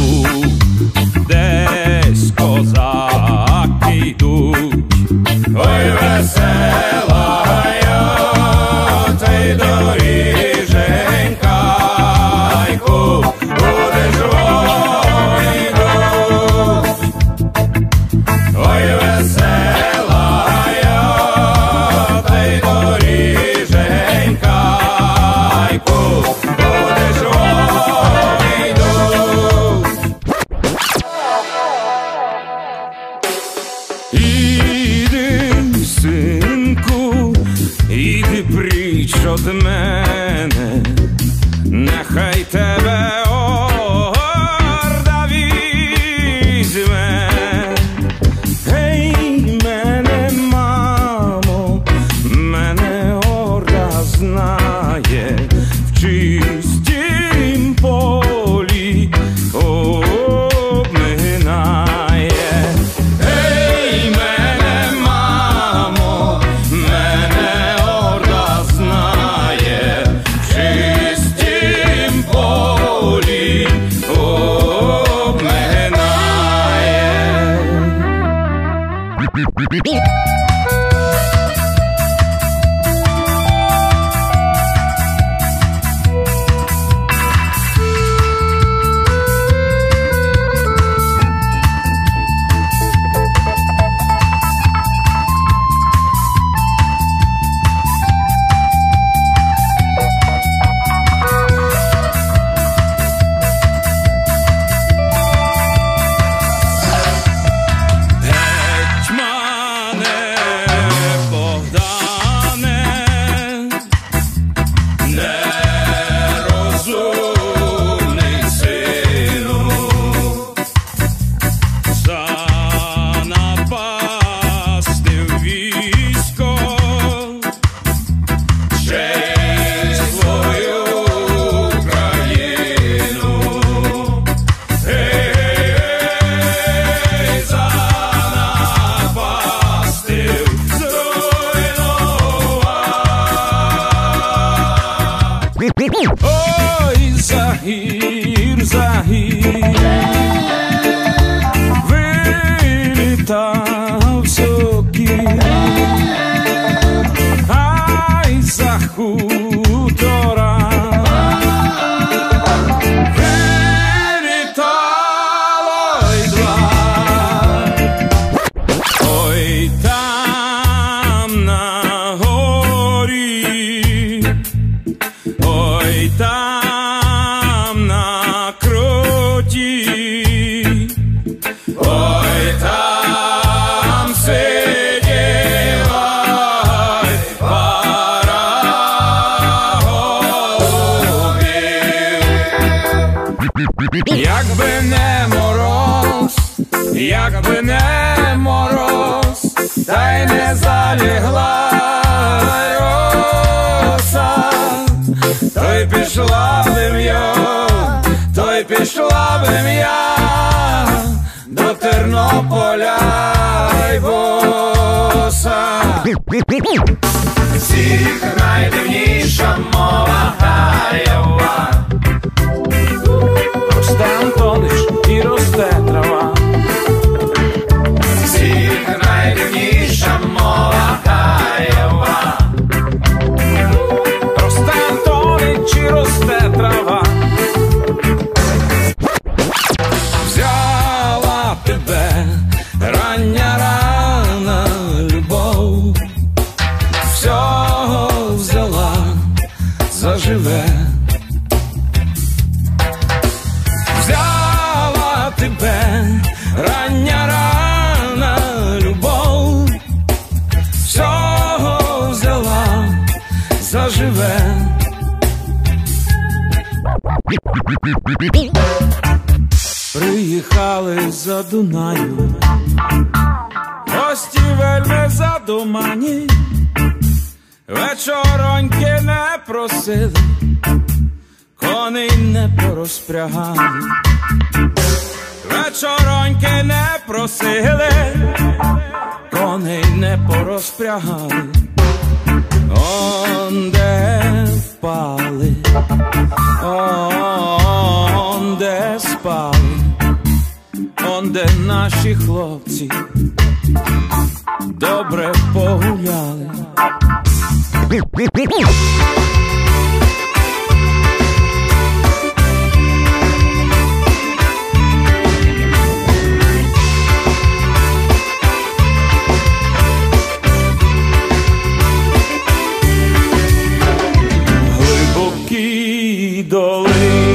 Ooh. Від мене, нехай тебе rir, Zahir. rir. Мороз, та й не залягла роса, то й пішла бим я, то й пішла бим я до Тернополя й боса. Всіх найдивніша мова гаєва. Приїхали за Дунаю, гості вельми задумані, вечороньки не просили, коней не порозпрягали. Вечороньки не просили, коней не порозпрягали, онде впали, онде де наші хлопці добре погуляли. Глибокі доли.